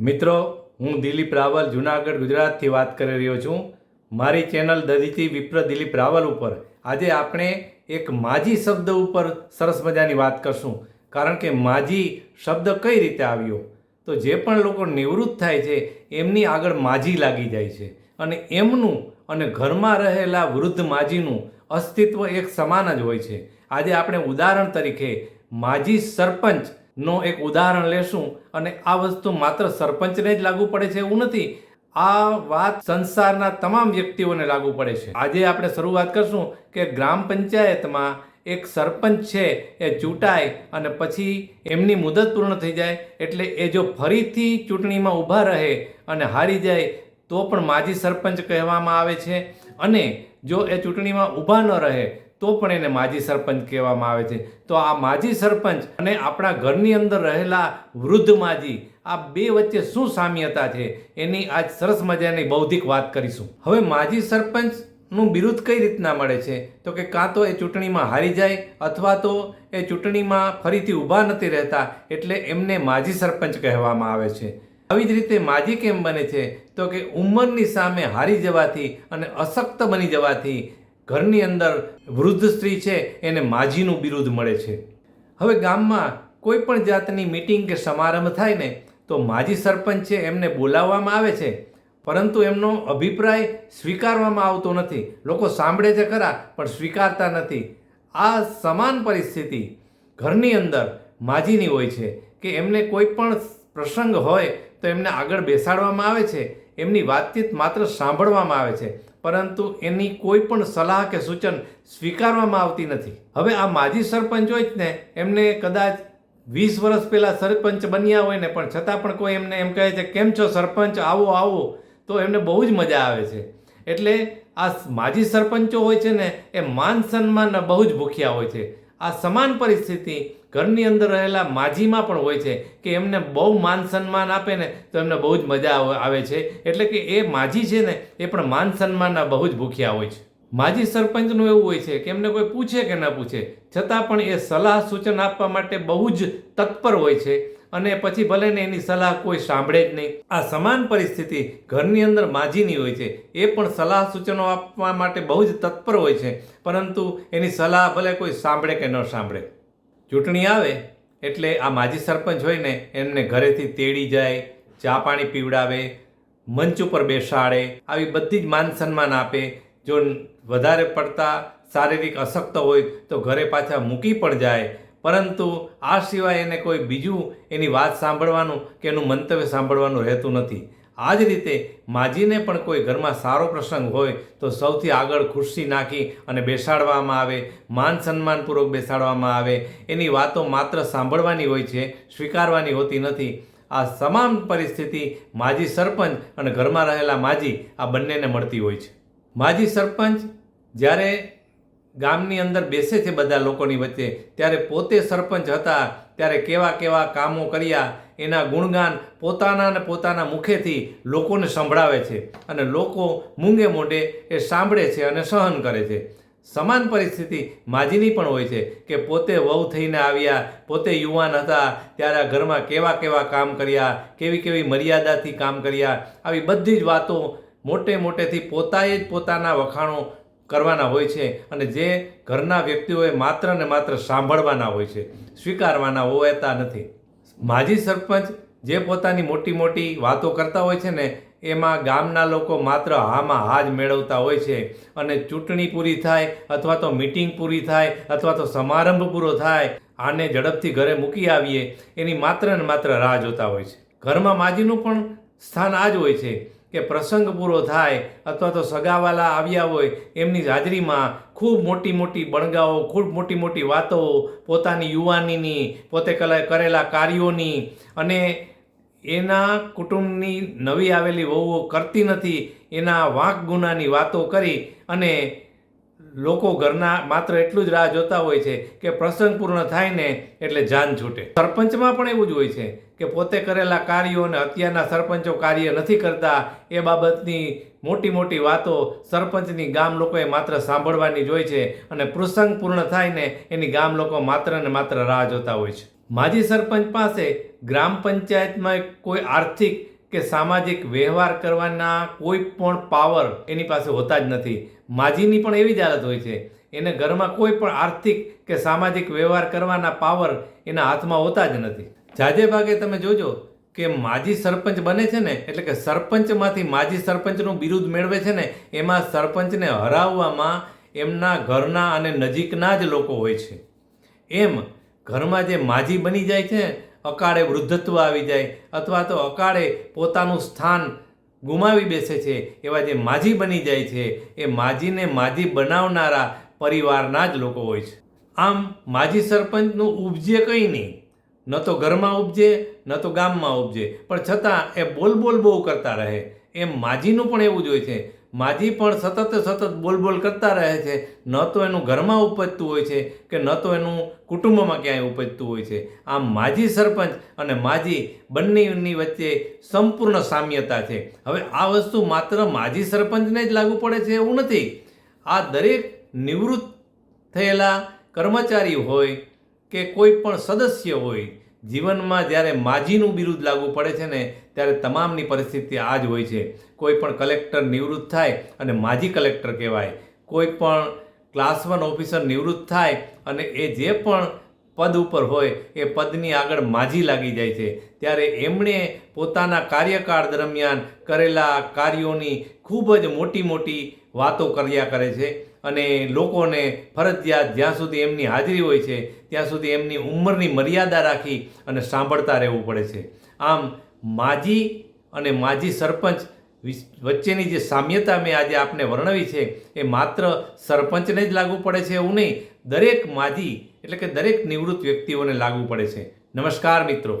મિત્રો, હું દિલીપ રાવલ, જુનાગઢ, ગુજરાતથી વાત કરી રહ્યો છું. મારી ચેનલ દધીથી વિપ્ર દિલીપ રાવલ ઉપર. આજે આપણે એક માજી શબ્દ ઉપર સરસ મજાની વાત કરશું. કારણ કે માજી શબ્દ કઈ રીતે આવ્યો? તો જે પણ લોકો નિવૃત્ત થાય છે, એમની આગળ માજી લાગી જાય છે. અને એમનું અને ઘરમાં રહેલા વૃદ્ધ માજીનું અસ્તિત્વ એક સમાન જ હોય છે. આજે આપણે ઉદાહરણ તરીકે માજી સરપંચનો એક ઉદાહરણ લેશું અને આ વસ્તુ માત્ર સરપંચને જ લાગુ પડે છે એવું નથી. આ વાત સંસારના તમામ વ્યક્તિઓને લાગુ પડે છે. આજે આપણે શરૂઆત કરશું કે ગ્રામ પંચાયતમાં એક સરપંચ છે, એ ચૂંટાય અને પછી એમની મુદત પૂર્ણ થઈ જાય એટલે એ જો ફરીથી ચૂંટણીમાં ઊભા રહે અને હારી જાય તો પણ માજી સરપંચ કહેવામાં આવે છે. અને જો એ ચૂંટણીમાં ઊભા ન રહે તો પણ એને માજી સરપંચ કહેવામાં આવે છે. તો આ માજી સરપંચ અને આપણા ઘરની અંદર રહેલા વૃદ્ધ માજી, આ બે વચ્ચે શું સામ્યતા છે? એની આજ સરસ મજાની બૌદ્ધિક વાત કરીશું. હવે માજી સરપંચનું બિરુદ કઈ રીતના મળે છે? તો કે કાં તો એ ચૂંટણીમાં હારી જાય અથવા તો એ ચૂંટણીમાં ફરીથી ઊભા નથી રહેતા એટલે એમને માજી સરપંચ કહેવામાં આવે છે. આવી જ રીતે માજી કેમ બને છે? તો કે ઉંમરની સામે હારી જવાથી અને અશક્ત બની જવાથી ઘરની અંદર વૃદ્ધ સ્ત્રી છે, એને માજીનું બિરુદ મળે છે. હવે ગામમાં કોઈ પણ જાતની મીટિંગ કે સમારંભ થાય ને, તો માજી સરપંચ છે, એમને બોલાવવામાં આવે છે. પરંતુ એમનો અભિપ્રાય સ્વીકારવામાં આવતો નથી. લોકો સાંભળે છે ખરા, પણ સ્વીકારતા નથી. આ સમાન પરિસ્થિતિ ઘરની અંદર માજીની હોય છે કે એમને કોઈ પણ પ્રસંગ હોય તો એમને આગળ બેસાડવામાં આવે છે. એમની વાતચીત માત્ર સાંભળવામાં આવે છે. પરંતુ એની કોઈ પણ સલાહ કે સૂચન સ્વીકારવામાં આવતી નથી. હવે આ માજી સરપંચ હોય જ ને, એમને કદાચ વીસ વર્ષ પહેલાં સરપંચ બન્યા હોય ને, પણ છતાં પણ કોઈ એમને એમ કહે છે, કેમ છો સરપંચ? આવો આવો. તો એમને બહુ જ મજા આવે છે. એટલે આ માજી સરપંચો હોય છે ને, એ માન સન્માનના બહુ જ ભૂખ્યા હોય છે. આ સમાન પરિસ્થિતિ ઘરની અંદર રહેલા માજીમાં પણ હોય છે કે એમને બહુ માન સન્માન આપે ને તો એમને બહુ જ મજા આવે- છે. એટલે કે એ માજી છે ને એ પણ માન સન્માનના બહુ જ ભૂખ્યા હોય છે. માજી સરપંચનું એવું હોય છે કે એમને કોઈ પૂછે કે ન પૂછે, છતાં પણ એ સલાહ સૂચન આપવા માટે બહુ જ તત્પર હોય છે અને પછી ભલે ને એની સલાહ કોઈ સાંભળે જ નહીં. આ સમાન પરિસ્થિતિ ઘરની અંદર માજીની હોય છે. એ પણ સલાહ સૂચનો આપવા માટે બહુ જ તત્પર હોય છે. પરંતુ એની સલાહ ભલે કોઈ સાંભળે કે ન સાંભળે. ચૂંટણી આવે એટલે આ માજી સરપંચ હોય ને એમને ઘરેથી તેડી જાય, ચા પાણી પીવડાવે, મંચ ઉપર બેસાડે, આવી બધી જ માન સન્માન આપે જો વધારે પડતા શારીરિક અશક્ત હોય તો ઘરે પાછા મૂકી પણ જાય. પરંતુ આ સિવાય એને કોઈ બીજું એની વાત સાંભળવાનું કે એનું મંતવ્ય સાંભળવાનું રહેતું નથી. આ જ રીતે માજીને પણ કોઈ ઘરમાં સારો પ્રસંગ હોય તો સૌથી આગળ ખુરશી નાખી અને બેસાડવામાં આવે, માન સન્માનપૂર્વક બેસાડવામાં આવે. એની વાતો માત્ર સાંભળવાની હોય છે, સ્વીકારવાની હોતી નથી. આ તમામ પરિસ્થિતિ માજી સરપંચ અને ઘરમાં રહેલા માજી આ બંનેને મળતી હોય છે. માજી સરપંચ જ્યારે ગામની અંદર બેસે છે બધા લોકોની વચ્ચે, ત્યારે પોતે સરપંચ હતા, ત્યારે કેવા કેવા કામો કર્યા, એના ગુણગાન પોતાના અને પોતાના મુખેથી લોકોને સંભળાવે છે અને લોકો મૂંગે મોઢે એ સાંભળે છે અને સહન કરે છે. સમાન પરિસ્થિતિ માજીની પણ હોય છે કે પોતે વહુ થઈને આવ્યા, પોતે યુવાન હતા, ત્યારે ઘરમાં કેવા કેવા કામ કર્યા, કેવી કેવી મર્યાદાથી કામ કર્યા, આવી બધી જ વાતો મોટે મોટેથી પોતાએ જ પોતાના વખાણો કરવાના હોય છે અને જે ઘરના વ્યક્તિઓએ માત્ર ને માત્ર સાંભળવાના હોય છે, સ્વીકારવાના હોતા નથી. માજી સરપંચ જે પોતાની મોટી મોટી વાતો કરતા હોય છે ને, એમાં ગામના લોકો માત્ર હામાં હા જ મેળવતા હોય છે અને ચૂંટણી પૂરી થાય અથવા તો મિટિંગ પૂરી થાય અથવા તો સમારંભ પૂરો થાય, આને ઝડપથી ઘરે મૂકી આવીએ, એની માત્ર ને માત્ર રાહ જોતા હોય છે. ઘરમાં માજીનું પણ સ્થાન આ જ હોય છે કે પ્રસંગ પૂરો થાય અથવા તો સગાવાલા આવ્યા હોય, એમની હાજરીમાં ખૂબ મોટી મોટી બણગાઓ, ખૂબ મોટી મોટી વાતો પોતાની યુવાનીની, પોતે કલા કરેલા કાર્યોની અને એના કુટુંબની નવી આવેલી વહુઓ કરતી નથી, એના વાંક ગુનાની વાતો કરી અને લોકો ઘરના માત્ર એટલું જ રાહ જોતા હોય છે કે પ્રસંગ પૂર્ણ થાય ને એટલે જાન છૂટે. સરપંચમાં પણ એવું જ હોય છે. કે પોતે કરેલા કાર્યો અને અત્યારના સરપંચો કાર્ય નથી કરતા, એ બાબતની મોટી મોટી વાતો સરપંચની ગામ લોકોએ માત્ર સાંભળવાની જ હોય છે અને પ્રસંગ પૂર્ણ થાય ને એની ગામ લોકો માત્ર ને માત્ર રાહ જોતા હોય છે. માજી સરપંચ પાસે ગ્રામ પંચાયતમાં કોઈ આર્થિક કે સામાજિક વ્યવહાર કરવાના કોઈ પણ પાવર એની પાસે હોતા જ નથી. માજીની પણ એવી જ હાલત હોય છે. એને ઘરમાં કોઈ પણ આર્થિક કે સામાજિક વ્યવહાર કરવાના પાવર એના હાથમાં હોતા જ નથી. જાજે ભાગે તમે જોજો કે માજી સરપંચ બને છે ને, એટલે કે સરપંચમાંથી માજી સરપંચનું બિરુદ મેળવે છે ને, એમાં સરપંચને હરાવવામાં એમના ઘરના અને નજીકના જ લોકો હોય છે. એમ ઘરમાં જે માજી બની જાય છે, અકાળે વૃદ્ધત્વ આવી જાય, અથવા તો અકાળે પોતાનું સ્થાન ગુમાવી બેસે છે, એવા જે માજી બની જાય છે, એ માજીને માજી બનાવનારા પરિવારના જ લોકો હોય છે. આમ માજી સરપંચનું ઉપજે કંઈ નહીં. ન તો ઘરમાં ઉપજે, ન તો ગામમાં ઉપજે. પણ છતાં એ બોલ બોલ બહુ કરતા રહે. એમ માજીનું પણ એવું જ હોય છે. માજી પણ સતત સતત બોલ બોલ કરતા રહે છે. ન તો એનું ઘરમાં ઉપજતું હોય છે કે ન તો એનું કુટુંબમાં ક્યાંય ઉપજતું હોય છે. આમ માજી સરપંચ અને માજી બંનેની વચ્ચે સંપૂર્ણ સામ્યતા છે. હવે આ વસ્તુ માત્ર માજી સરપંચને જ લાગુ પડે છે એવું નથી. આ દરેક નિવૃત્ત થયેલા કર્મચારી હોય કે કોઈ પણ સદસ્ય હોય જીવનમાં જ્યારે માજીનું બિરુદ લાગુ પડે છે ને, ત્યારે તમામની પરિસ્થિતિ આ જ હોય છે. કોઈ પણ કલેક્ટર નિવૃત્ત થાય અને માજી કલેક્ટર કહેવાય. કોઈ પણ ક્લાસ વન ઓફિસર નિવૃત્ત થાય અને એ જે પણ પદ ઉપર હોય, એ પદની આગળ માજી લાગી જાય છે. ત્યારે એમણે પોતાના કાર્યકાળ દરમિયાન કરેલા કાર્યોની ખૂબ જ મોટી મોટી વાતો કર્યા કરે છે. અને લોકોને ફરજિયાત જ્યાં સુધી એમની હાજરી હોય છે, ત્યાં સુધી એમની ઉંમરની મર્યાદા રાખી અને સાંભળતા રહેવું પડે છે. આમ માજી અને માજી સરપંચ વચ્ચેની જે સામ્યતા મેં આજે આપને વર્ણવી છે, એ માત્ર સરપંચને જ લાગુ પડે છે એવું નહીં, દરેક માજી એટલે કે દરેક નિવૃત્ત વ્યક્તિઓને લાગુ પડે છે. નમસ્કાર મિત્રો.